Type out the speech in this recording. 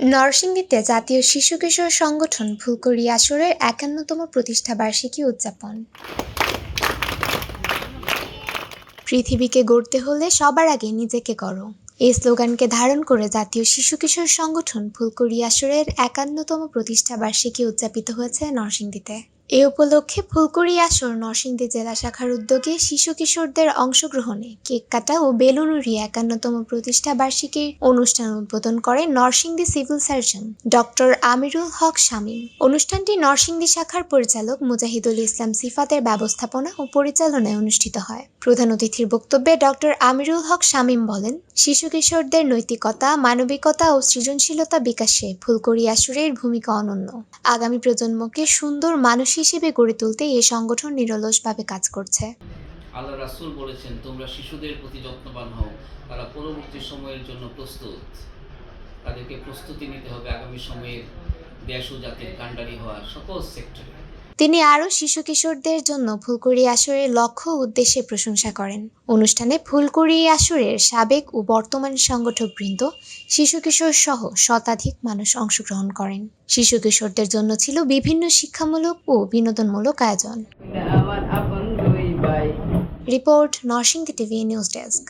নরসিংদীতে জাতীয় শিশু কিশোর সংগঠন ফুলকরি আসরের একান্নতম প্রতিষ্ঠাবার্ষিকী উদযাপন। পৃথিবীকে গড়তে হলে সবার আগে নিজেকে করো এই স্লোগানকে ধারণ করে জাতীয় শিশু কিশোর সংগঠন ফুলকড়ি আসরের একান্নতম প্রতিষ্ঠাবার্ষিকী উদযাপিত হয়েছে নরসিংদীতে। এ উপলক্ষে ফুলকুড়ি আসর নরসিংদী জেলা শাখার উদ্যোগে শিশু কিশোরদের অংশগ্রহণে কেক কাটা ও বেলুন উড়িয়ে একান্নতম প্রতিষ্ঠা বার্ষিকীর অনুষ্ঠান উদ্বোধন করেন Narsingdi civil surgeon doctor Amirul Haque Shamim. অনুষ্ঠানটি নরসিংদী শাখার পরিচালক মুজাহিদুল ইসলাম সিফাতের ব্যবস্থাপনা ও পরিচালনায় অনুষ্ঠিত হয়। প্রধান অতিথির বক্তব্যে ডক্টর আমিরুল হক শামীম বলেন, শিশু কিশোরদের নৈতিকতা, মানবিকতা ও সৃজনশীলতা বিকাশে ফুলকুড়ি আসরের ভূমিকা অনন্য। আগামী প্রজন্মকে সুন্দর মানুষ হিসেবে গড়ে তুলতে এই সংগঠন নিরলসভাবে কাজ করছে। আল্লাহ রাসুল বলেছেন, তোমরা শিশুদের প্রতি যত্নবান হও, তারা পরবর্তী সময়ের জন্য প্রস্তুত। তাদেরকে প্রস্তুতি নিতে হবে আগামী সময়ের দেশ ও জাতির কাণ্ডারি হওয়ার সকল সেক্টরে। তিনি আরও শিশু কিশোরদের জন্য ফুলকুড়ি আসরের লক্ষ্য উদ্দেশ্যে প্রশংসা করেন। অনুষ্ঠানে ফুলকুড়ি আসরের সাবেক ও বর্তমান সংগঠকবৃন্দ শিশু কিশোর সহ শতাধিক মানুষ অংশগ্রহণ করেন। শিশু কিশোরদের জন্য ছিল বিভিন্ন শিক্ষামূলক ও বিনোদনমূলক আয়োজন। Report Narsingdi TV news desk.